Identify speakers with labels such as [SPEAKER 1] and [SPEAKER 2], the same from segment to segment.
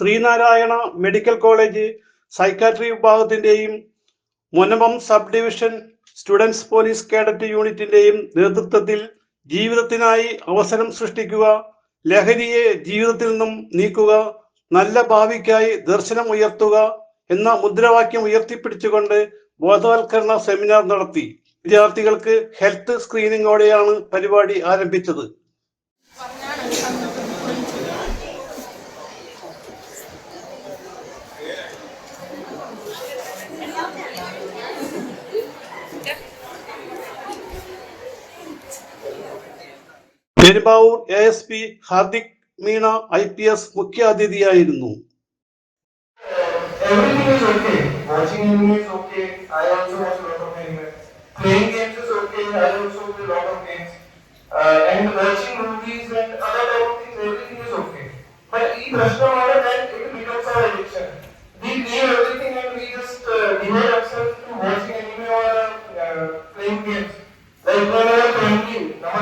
[SPEAKER 1] Sreenarayana medical college psychiatry വിഭാഗത്തിന്റെയും മുനമം sub division students police cadet യൂണിറ്റിന്റെയും നേതൃത്വത്തിൽ ജീവിതത്തിനായി അവസരം സൃഷ്ടിക്കുക ലഹരിയെ ജീവിതത്തിൽ നിന്നും നീക്കുക നല്ല ഭാവിക്കായി ദർശനം ഉയർത്തുക എന്ന മുദ്രാവാക്യം ഉയർത്തിപ്പിടിച്ചുകൊണ്ട് ബോധവൽക്കരണ സെമിനാർ നടത്തി. വിദ്യാർത്ഥികൾക്ക് ഹെൽത്ത് സ്ക്രീനിങ്ങോടെയാണ് പരിപാടി ആരംഭിച്ചത്. Perumbavoor A S P Hardik Meena I P S
[SPEAKER 2] മുഖ്യ അതിഥിയായിരുന്നു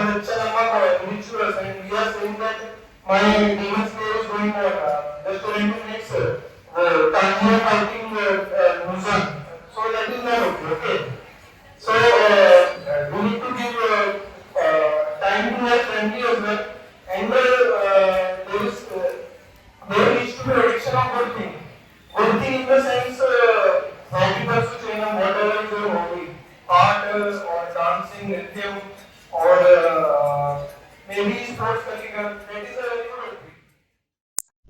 [SPEAKER 2] reduction number column which you are saying, we are saying that my demon slayer is going to attack. Just to make it uh, Tanya fighting uh, uh, Muzan. So that is not okay. okay. So uh, we need to give uh, uh, time to our family as well. And uh, there is uh, there needs to be reduction of one thing. One thing in the sense uh, how people should train on whatever is your hobby, art or dancing, nitya. Or uh.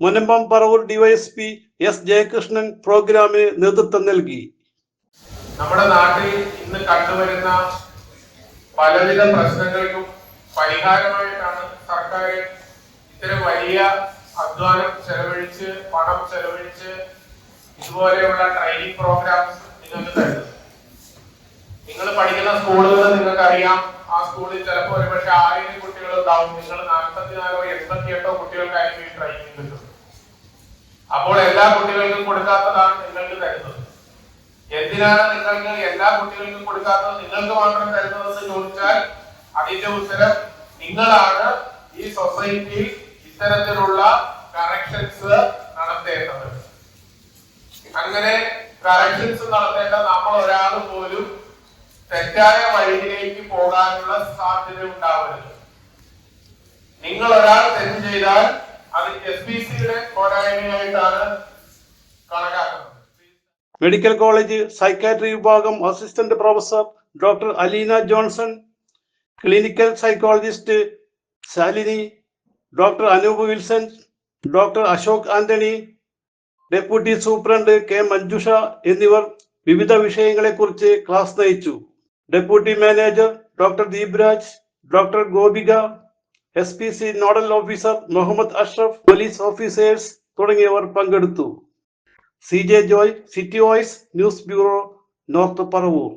[SPEAKER 1] Munambam Paravur DYSP S Jayakrishnan പ്രോഗ്രാമിന് നേതൃത്വം നൽകി.
[SPEAKER 3] നമ്മുടെ നാട്ടിൽ ഇന്ന് കണ്ടുവരുന്ന പലവിധ പ്രശ്നങ്ങൾക്കും പരിഹാരമായിട്ടാണ് സർക്കാർ ഇത്തരം വലിയ അധ്വാനം ചെലവഴിച്ച് പണം ചെലവഴിച്ച് ഇതുപോലെയുള്ള ട്രെയിനിങ് പ്രോഗ്രാംസ് നിങ്ങൾക്ക് തരുന്നത്. നിങ്ങൾ പഠിക്കുന്ന സ്കൂളുകൾ നിങ്ങൾക്ക് അറിയാം ആ സ്കൂളിൽ ചിലപ്പോൾ ഒരുപക്ഷെ ആയിരം കുട്ടികൾ ഉണ്ടാവും. നിങ്ങൾ നാൽപ്പത്തിനാലോ എൺപത്തിയെട്ടോ കുട്ടികൾക്കായിരിക്കും ഈ ട്രെയിനിങ് കിട്ടുന്നത്. അപ്പോൾ എല്ലാ കുട്ടികൾക്കും കൊടുക്കാത്തതാണ് നിങ്ങൾക്ക് തരുന്നത്. എന്തിനാണ് നിങ്ങൾക്ക് എല്ലാ കുട്ടികൾക്കും കൊടുക്കാത്തത്? നിങ്ങൾക്ക് മാത്രം തരുന്നതെന്ന് ചോദിച്ചാൽ അതിന്റെ ഉത്തരം നിങ്ങളാണ് ഈ സൊസൈറ്റിയിൽ ഇത്തരത്തിലുള്ള കറക്ഷൻസ് നടത്തേണ്ടത്. അങ്ങനെ കറക്ഷൻസ് നടത്തേണ്ട നമ്മൾ ഒരാൾ പോലും തെറ്റായ വഴിയിലേക്ക് പോകാനുള്ള സാധ്യത ഉണ്ടാവരുത്. നിങ്ങൾ ഒരാൾ തെറ്റ് ചെയ്താൽ അത് എസ് ബി സിയുടെ പോരായ്മയായിട്ടാണ് കണക്കാക്കുന്നത്.
[SPEAKER 1] മെഡിക്കൽ കോളേജ് സൈക്കാട്രി വിഭാഗം assistant professor doctor Aleena Johnson clinical psychologist Shalini doctor Anoop Wilson doctor Ashok Antony deputy superintendent K Manjusha എന്നിവർ വിവിധ വിഷയങ്ങളെക്കുറിച്ച് ക്ലാസ് നയിച്ചു. Deputy manager doctor Deepraj doctor Gopika S P C nodal officer Muhammad Ashraf police officers തുടങ്ങിയവർ പങ്കെടുത്തു. C J Joy city voice news bureau north Paravur